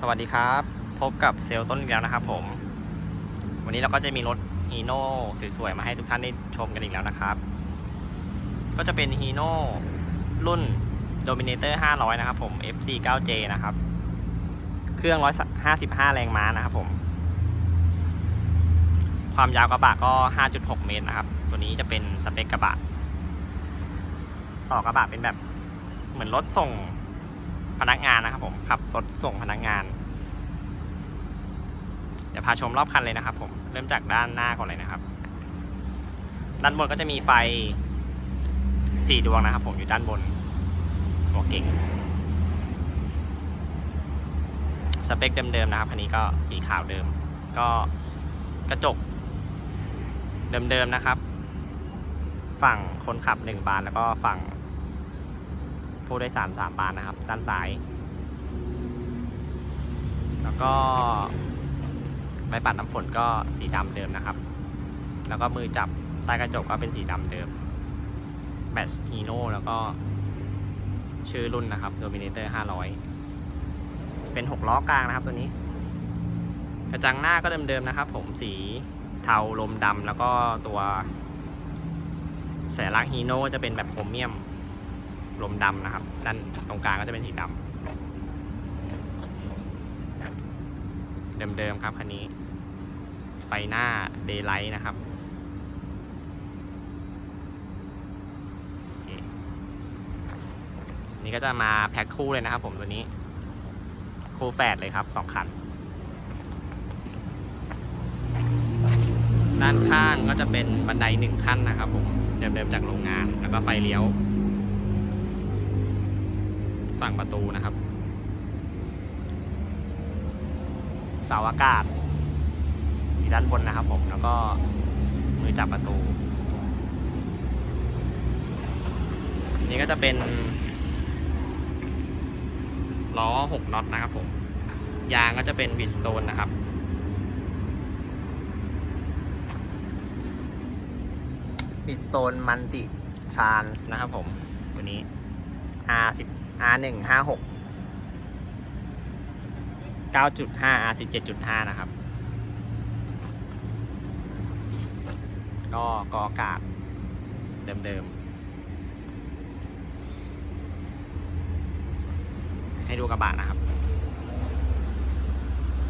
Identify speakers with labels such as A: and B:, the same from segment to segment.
A: สวัสดีครับ พบกับเซลล์ต้นอีกแล้วนะครับผม วันนี้เราก็จะมีรถฮีโน่สวยๆ มาให้ทุกท่านได้ชมกันอีกแล้วนะครับ ก็จะเป็นฮีโน่รุ่น Dominator 500 นะครับผม FC 9J นะครับ เครื่อง 155 แรงม้านะครับผม ความยาวกระบะก็ 5.6 เมตรนะครับ ตัวนี้จะเป็นสเปคกระบะ ต่อกระบะเป็นแบบเหมือนรถส่ง พนักงานนะครับผมขับรถส่งพนักงานเดี๋ยวพาชมรอบคันเลยนะครับ ผมเริ่มจากด้านหน้าก่อนเลยนะครับ ด้านบนก็จะมีไฟสี่ดวงนะครับ ผมอยู่ด้านบนหัวเก่งสเปคเดิมๆนะครับอันนี้ก็สีขาวเดิม ก็กระจก เดิมๆนะครับ ฝั่งคนขับหนึ่งบานแล้วก็ฝั่ง ผู้โดยสารสามบานนะครับ ด้านซ้าย แล้วก็ใบปัดน้ำฝนก็สีดำเดิมนะครับ แล้วก็มือจับใต้กระจกก็เป็นสีดำเดิมแบตทีโน่แล้วก็ชื่อรุ่นนะครับ Dominator 500 เป็น 6 ล้อกลางนะครับตัวนี้ กระจังหน้าก็เดิมๆนะครับ ผมสีเทาลมดำแล้วก็ตัวแสลักฮีโน่จะเป็นแบบโครเมียม ลมดำนะครับ ด้านตรงกลางก็จะเป็นสีดำเดิมๆครับคันนี้ ไฟหน้าเดย์ไลท์นะครับนี่ก็จะมาแพ็คคู่เลยนะครับผมตัวนี้ คู่แฝดเลยครับสองคัน ด้านข้างก็จะเป็นบันไดหนึ่งขั้นนะครับผมเดิมๆจากโรงงาน แล้วก็ไฟเลี้ยว ฝั่งประตูนะครับ เสาอากาศอยู่ด้านบนนะครับผมแล้วก็มือจับประตู นี่ก็จะเป็น ล้อ6น็อตนะครับผม ยางก็จะเป็นบิสโตนนะครับบิสโตนมันติทรานส์นะครับผม ตัวนี้ R10 R1 56 9.5 R 17.5นะครับ ก็กออากาศเดิมๆ ให้ดูกระบะนะครับ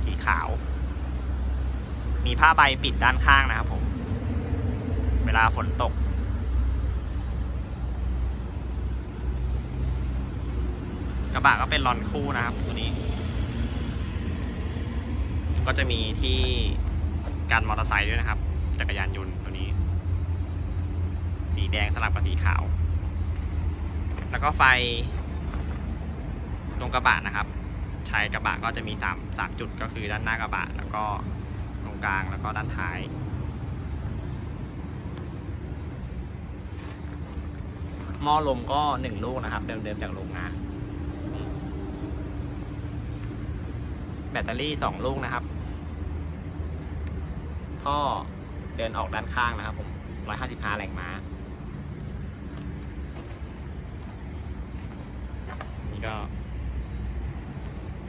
A: สีขาว มีผ้าใบปิดด้านข้างนะครับผม เวลาฝนตก กระบะก็เป็นลอนคู่นะครับตัวนี้ ก็จะมีที่กันมอเตอร์ไซค์ด้วยนะครับ จักรยานยนต์ตัวนี้ สีแดงสลับกับสีขาว แล้วก็ไฟตรงกระบะนะครับใช้กระบะก็จะมี3 3จุดก็คือด้านหน้ากระบะแล้วก็ตรงกลางแล้วก็ด้านท้าย หม้อลมก็หนึ่งลูกนะครับ เดิมๆจากโรงงาน แบตเตอรี่สองลูกนะครับ ท่อเดินออกด้านข้างนะครับผมร้อยห้าสิบห้าแรงม้า นี่ก็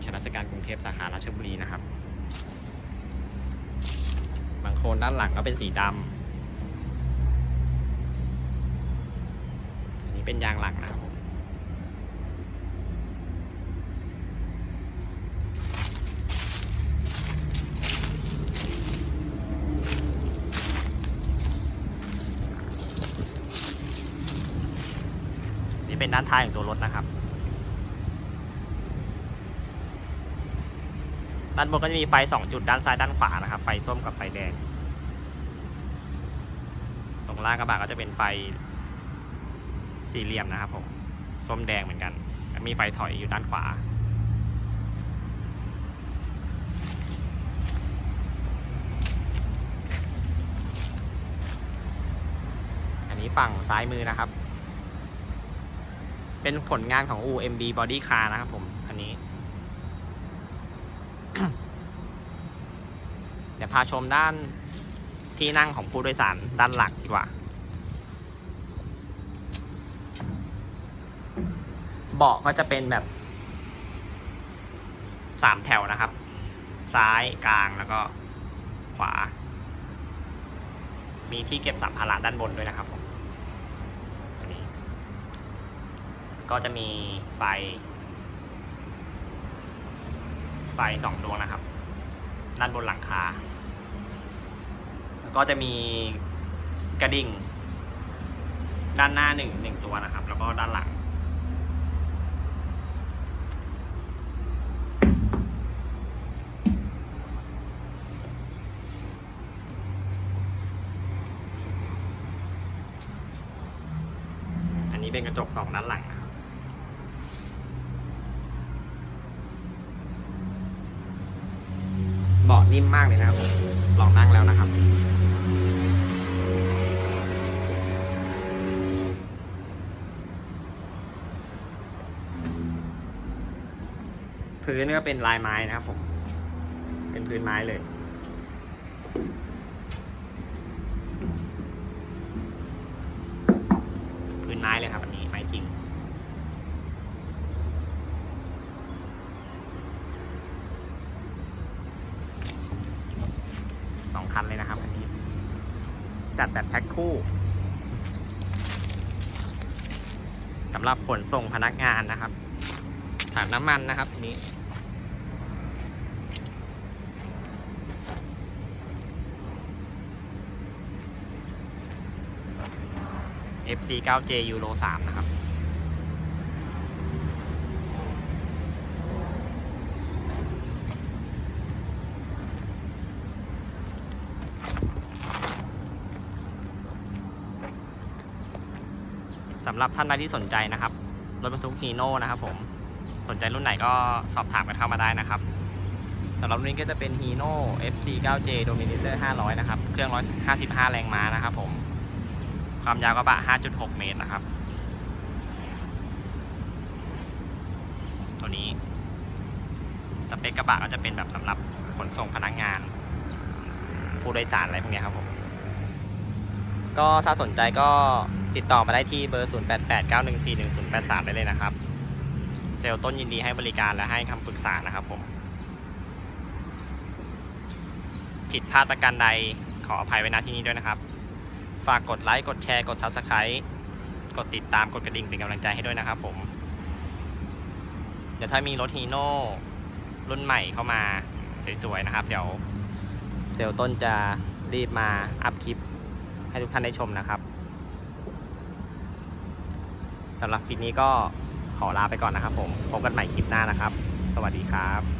A: ชราชการกรุงเทพสาขาราชบุรีนะครับ บางโคนด้านหลังก็เป็นสีดำนนี้เป็นยางหลังนะครับ เป็นด้านท้ายของตัวรถนะครับ ด้านบนก็จะมีไฟสองจุดด้านซ้ายด้านขวานะครับ ไฟส้มกับไฟแดง ตรงล่างกระบะก็จะเป็นไฟสี่เหลี่ยมนะครับผมส้มแดงเหมือนกัน มีไฟถอยอยู่ด้านขวา อันนี้ฝั่งซ้ายมือนะครับ เป็นผลงานของ UMB Body Car นะครับผมอันนี้ เดี๋ยวพาชมด้านที่นั่งของผู้โดยสารด้านหลักดีกว่า เบาะก็จะเป็นแบบสามแถวนะครับ ซ้ายกลางแล้วก็ขวา มีที่เก็บสัมภาระด้านบนด้วยนะครับผมตัวนี้ ก็จะมีไฟ ไฟสองดวงนะครับ ด้านบนหลังคา แล้วก็จะมีกระดิ่ง ด้านหน้าหนึ่งหนึ่งตัวนะครับ แล้วก็ด้านหลัง อันนี้เป็นกระจกสองด้านหลังนะครับ เบาะนิ่มมากเลยนะครับลองนั่งแล้วนะครับพื้นก็เป็นลายไม้นะครับผม เป็นพื้นไม้เลย พื้นไม้เลยครับอันนี้ไม้จริง สองคันเลยนะครับอันนี้ จัดแบบแพ็คคู่สำหรับขนส่งพนักงานนะครับ ถังน้ำมันนะครับอันนี้ FC 9J Euro 3 นะครับ สำหรับท่านใดที่สนใจนะครับ รถบรรทุกฮีโน่นะครับผมสนใจรุ่นไหนก็สอบถามกันเข้ามาได้นะครับสำหรับรุ่นนี้ก็จะเป็นฮีโน่ FC 9J Dominator 500 นะครับ เครื่อง 155 แรงม้านะครับผม ความยาวกระบะ 5.6 เมตรนะครับ ตัวนี้ สเปคกระบะก็จะเป็นแบบสำหรับขนส่งพนักงาน ผู้โดยสารอะไรพวกนี้ครับผม ก็ถ้าสนใจก็ติดต่อมาได้ที่เบอร์ 0889141083 ได้เลยนะครับ เซลล์ต้นยินดีให้บริการและให้คำปรึกษานะครับผม ผิดพลาดประการใดขออภัยไว้ณที่นี้ด้วยนะครับ ฝากกดไลค์ กดแชร์ กด Subscribe กดติดตาม กดกระดิ่งเป็นกำลังใจให้ด้วยนะครับผม เดี๋ยวถ้ามีรถฮีโน่รุ่นใหม่เข้ามาสวยๆนะครับ เดี๋ยวเซลล์ต้นจะรีบมาอัพคลิป ให้ทุกท่านได้ชมนะครับสำหรับคลิปนี้ก็ขอลาไปก่อนนะครับผม พบกันใหม่คลิปหน้านะครับ สวัสดีครับ